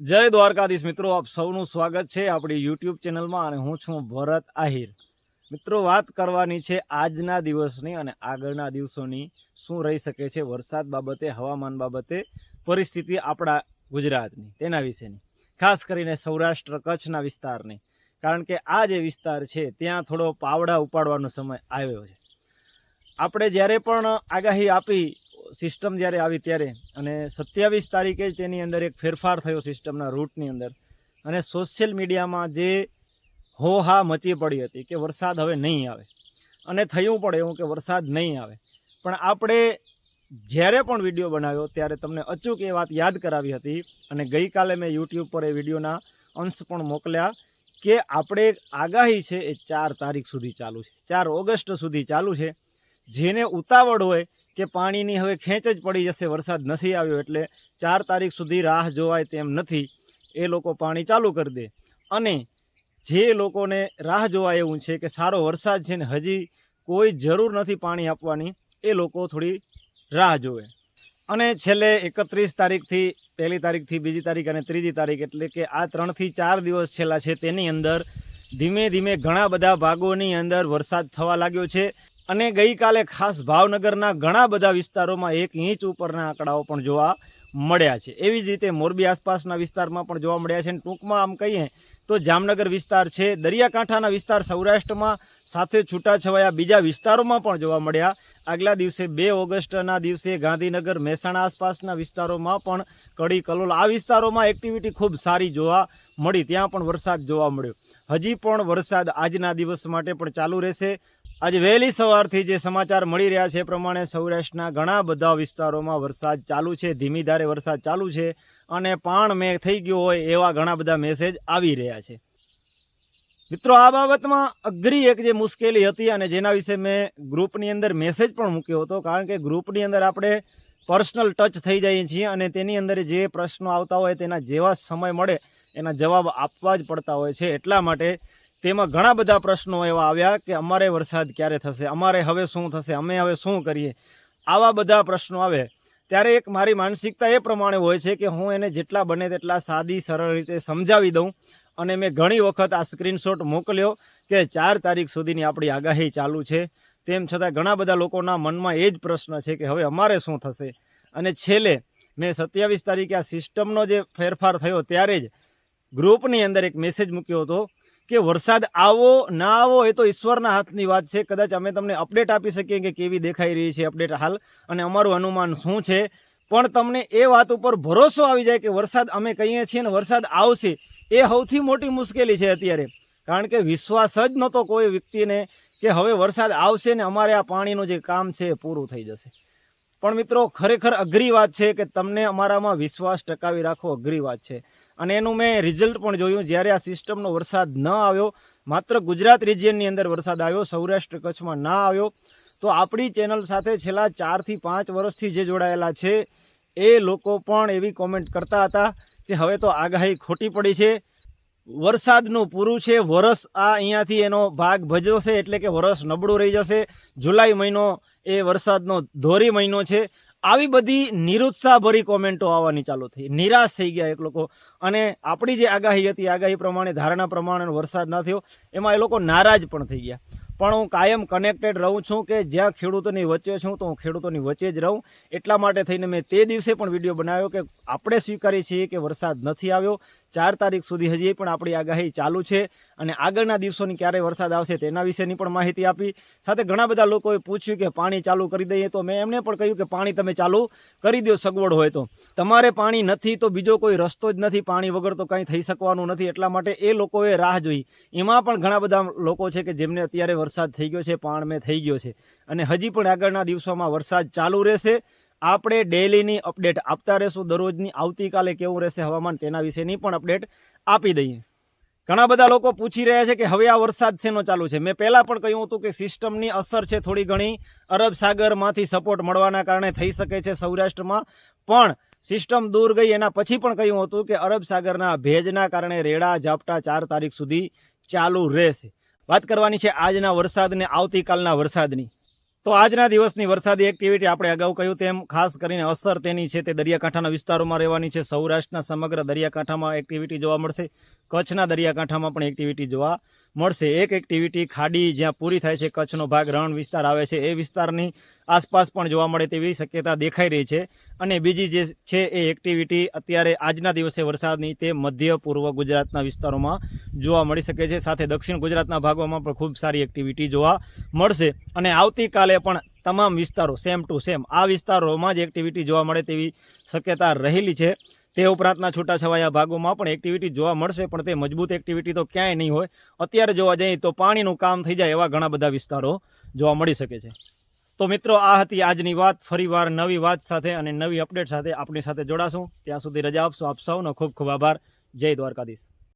જય દ્વારકાધીશ મિત્રો, આપ સૌનું સ્વાગત છે આપણી યુટ્યુબ ચેનલમાં અને હું છું ભરત આહિર. મિત્રો, વાત કરવાની છે આજના દિવસની અને આગળના દિવસોની. શું રહી શકે છે વરસાદ બાબતે, હવામાન બાબતે, પરિસ્થિતિ આપણા ગુજરાતની, તેના વિશેની. ખાસ કરીને સૌરાષ્ટ્ર કચ્છના વિસ્તારની. કારણ કે આ જે વિસ્તાર છે, ત્યાં થોડો પાવડા ઉપાડવાનો સમય આવ્યો છે. આપણે જ્યારે પણ આગાહી આપી સિસ્ટમ જ્યારે આવી ત્યારે અને સત્યાવીસ તારીખે જ તેની અંદર એક ફેરફાર થયો સિસ્ટમના રૂટની અંદર અને સોશિયલ મીડિયામાં જે હો હા મચી પડી હતી કે વરસાદ હવે નહીં આવે અને થયું પણ એવું કે વરસાદ નહીં આવે. પણ આપણે જ્યારે પણ વીડિયો બનાવ્યો ત્યારે તમને અચૂક એ વાત યાદ કરાવી હતી અને ગઈકાલે મેં યુટ્યુબ પર એ વિડીયોના અંશ પણ મોકલ્યા કે આપણે આગાહી છે એ ચાર તારીખ સુધી ચાલુ છે. ચાર ઓગસ્ટ સુધી ચાલુ છે. જેને ઉતાવળ હોય કે પાણીની હવે ખેંચ જ પડી જશે, વરસાદ નથી આવ્યો એટલે ચાર તારીખ સુધી રાહ જોવાય તેમ નથી. એ લોકો પાણી ચાલુ કરી દે. અને જે લોકોને રાહ જોવાય એવું છે કે સારો વરસાદ છે ને હજી કોઈ જરૂર નથી પાણી આપવાની, એ લોકો થોડી રાહ જોવે. અને છેલ્લે એકત્રીસ તારીખથી, પહેલી તારીખથી બીજી તારીખ અને ત્રીજી તારીખ એટલે કે આ ત્રણથી ચાર દિવસ છેલ્લા છે તેની અંદર ધીમે ધીમે ઘણા બધા ભાગોની અંદર વરસાદ થવા લાગ્યો છે. અને ગઈકાલે ખાસ ભાવનગરના ઘણા બધા વિસ્તારોમાં એક ઇંચ ઉપરના આંકડાઓ પણ જોવા મળ્યા છે. એવી જ રીતે મોરબી આસપાસના વિસ્તારમાં પણ જોવા મળ્યા છે. અને ટૂંકમાં આમ કહીએ તો જામનગર વિસ્તાર છે, દરિયાકાંઠાના વિસ્તાર સૌરાષ્ટ્રમાં સાથે છૂટાછવાયા બીજા વિસ્તારોમાં પણ જોવા મળ્યા. આગલા દિવસે બે ઓગસ્ટના દિવસે ગાંધીનગર, મહેસાણા આસપાસના વિસ્તારોમાં પણ કડી કલોલ આ વિસ્તારોમાં એક્ટિવિટી ખૂબ સારી જોવા મળી. ત્યાં પણ વરસાદ જોવા મળ્યો. હજી પણ વરસાદ આજના દિવસ માટે પણ ચાલુ રહેશે. આજે વહેલી સવારથી જે સમાચાર મળી રહ્યા છે એ પ્રમાણે સૌરાષ્ટ્રના ઘણા બધા વિસ્તારોમાં વરસાદ ચાલુ છે ધીમી ધારે વરસાદ ચાલુ છે અને પાણ મેં થઈ ગયો હોય એવા ઘણા બધા મેસેજ આવી રહ્યા છે. મિત્રો, આ બાબતમાં અઘરી એક જે મુશ્કેલી હતી અને જેના વિશે મેં ગ્રુપની અંદર મેસેજ પણ મૂક્યો હતો, કારણ કે ગ્રુપની અંદર આપણે પર્સનલ ટચ થઈ જઈએ છીએ અને તેની અંદર જે પ્રશ્નો આવતા હોય, તેના જેવા સમય મળે, એના જવાબ આપવા જ પડતા હોય છે. એટલા માટે તેમાં ઘણા બધા પ્રશ્નો એવા આવ્યા કે અમારે વરસાદ ક્યારે થશે? અમારે હવે શું થશે? અમે હવે શું કરીએ? આવા બધા પ્રશ્નો આવે. ત્યારે એક મારી માનસિકતા એ પ્રમાણે હોય છે કે હું એને જેટલા બને તેટલા સાદી, સરળ રીતે સમજાવી દઉં. અને મેં ઘણી વખત આ સ્ક્રીનશોટ મોકલ્યો કે ચાર તારીખ સુધીની આપણી આગાહી ચાલુ છે. તેમ છતાં ઘણા બધા લોકોના મનમાં એ જ પ્રશ્ન છે કે હવે અમારે શું થશે? અને છેલ્લે, મેં સત્યાવીસ તારીખે આ સિસ્ટમનો જે ફેરફાર થયો ત્યારે જ ગ્રુપની અંદર એક મેસેજ મૂક્યો હતો કે વરસાદ આવો, ના આવો એ તો ઈશ્વરના હાથની વાત છે. કદાચ અમે તમને અપડેટ આપી શકીએ કે કેવી દેખાઈ રહી છે અપડેટ હાલ અને અમારું અનુમાન શું છે. પણ તમને એ વાત ઉપર ભરોસો આવી જાય કે વરસાદ અમે કહીએ છીએ ને વરસાદ આવશે, એ સૌથી મોટી મુશ્કેલી છે અત્યારે. કારણ કે વિશ્વાસ જ નહોતો કોઈ વ્યક્તિને કે હવે વરસાદ આવશે ને અમારે આ પાણીનું જે કામ છે એ પૂરું થઈ જશે. પણ મિત્રો, ખરેખર અઘરી વાત છે કે તમને અમારામાં વિશ્વાસ ટકાવી રાખવો અઘરી વાત છે. અને એનું મેં રિઝલ્ટ પણ જોયું, જ્યારે આ સિસ્ટમનો વરસાદ ન આવ્યો, માત્ર ગુજરાત રિજિયનની અંદર વરસાદ આવ્યો, સૌરાષ્ટ્ર કચ્છમાં ના આવ્યો, તો આપણી ચેનલ સાથે છેલ્લા ચારથી પાંચ વર્ષથી જે જોડાયેલા છે, એ લોકો પણ એવી કોમેન્ટ કરતા હતા કે હવે તો આગાહી ખોટી પડી છે. વરસાદનું પૂરું છે, વરસ આ અહીંયાથી એનો ભાગ ભજવશે એટલે કે વરસ નબળું રહી જશે. જુલાઈ મહિનો એ વરસાદનો ધોરી મહિનો છે. આવી બધી નિરુત્સાહભરી કોમેન્ટો આવવાની ચાલુ થઈ. નિરાશ થઈ ગયા એક લોકો. અને આપણી જે આગાહી હતી, આગાહી પ્રમાણે, ધારણા પ્રમાણે વરસાદ ન થયો, એમાં એ લોકો નારાજ પણ થઈ ગયા. પણ હું કાયમ કનેક્ટેડ રહું છું કે જ્યાં ખેડૂતોની વચ્ચે છું, તો હું ખેડૂતોની વચ્ચે જ રહું. એટલા માટે થઈને મેં તે દિવસે પણ વીડિયો બનાવ્યો કે આપણે સ્વીકારીએ છીએ કે વરસાદ નથી આવ્યો. ચાર તારીખ સુધી હજી પણ આપણી આગાહી ચાલુ છે અને આગળના દિવસોની ક્યારે વરસાદ આવશે તેના વિશેની પણ માહિતી આપી. સાથે ઘણા બધા લોકોએ પૂછ્યું કે પાણી ચાલુ કરી દઈએ તો મેં એમને પણ કહ્યું કે પાણી તમે ચાલુ કરી દો સગવડ હોય તો. તમારે પાણી નથી તો બીજો કોઈ રસ્તો જ નથી, પાણી વગર તો કંઈ થઈ શકવાનું નથી. એટલા માટે એ લોકોએ રાહ જોઈ. એમાં પણ ઘણા બધા લોકો છે કે જેમને અત્યારે વરસાદ થઈ ગયો છે પાણમે થઈ ગયો છે. અને હજી પણ આગળના દિવસોમાં વરસાદ ચાલુ રહેશે. આપણે ડેલીની અપડેટ આપતા રહેશું. દરરોજની આવતીકાલે કેવું રહેશે હવામાન તેના વિશેની પણ અપડેટ આપી દઈએ. ઘણા બધા લોકો પૂછી રહ્યા છે કે હવે આ વરસાદ શેનો ચાલુ છે? મેં પહેલાં પણ કહ્યું હતું કે સિસ્ટમની અસર છે થોડી ઘણી. અરબ સાગરમાંથી સપોર્ટ મળવાના કારણે થઈ શકે છે સૌરાષ્ટ્રમાં. પણ સિસ્ટમ દૂર ગઈ. એના પછી પણ કહ્યું હતું કે અરબ સાગરના ભેજના કારણે રેડા, ઝાપટા ચાર તારીખ સુધી ચાલુ રહેશે. વાત કરવાની છે આજના વરસાદને, આવતીકાલના વરસાદની. તો આજના દિવસની વરસાદી એક્ટિવિટી આપણે અગાઉ કહ્યું તેમ, ખાસ કરીને અસર તેની છે તે દરિયાકાંઠાના વિસ્તારોમાં રહેવાની છે. સૌરાષ્ટ્રના સમગ્ર દરિયાકાંઠામાં એક્ટિવિટી જોવા મળશે. કચ્છના દરિયાકાંઠામાં પણ એક્ટિવિટી જોવા મળશે. એક એક્ટિવિટી ખાડી જ્યાં પૂરી થાય છે, કચ્છનો ભાગ રણ વિસ્તાર આવે છે, એ વિસ્તારની આસપાસ પણ જોવા મળે તેવી શક્યતા દેખાઈ રહી છે. અને બીજી જે છે, એ એક્ટિવિટી અત્યારે આજના દિવસે વરસાદની તે મધ્ય પૂર્વ ગુજરાતના વિસ્તારોમાં જોવા મળી શકે છે. સાથે દક્ષિણ ગુજરાતના ભાગોમાં પણ ખૂબ સારી એક્ટિવિટી જોવા મળશે. અને આવતીકાલે પણ તમામ વિસ્તારો સેમ ટુ સેમ આ વિસ્તારોમાં જ એક્ટિવિટી જોવા મળે તેવી શક્યતા રહેલી છે. તે ઉપરાંતના છૂટાછવાયા ભાગોમાં પણ એક્ટિવિટી જોવા મળશે, પણ તે મજબૂત એક્ટિવિટી તો ક્યાંય નહીં હોય. અત્યારે જોવા જઈએ તો પાણીનું કામ થઈ જાય એવા ઘણા બધા વિસ્તારો જોવા મળી શકે છે. તો મિત્રો, આ હતી આજની વાત. ફરીવાર નવી વાત સાથે અને નવી અપડેટ સાથે આપણી સાથે જોડાશું. ત્યાં સુધી રજા આપશો. આપ સૌનો ખૂબ ખૂબ આભાર. જય દ્વારકાધીશ.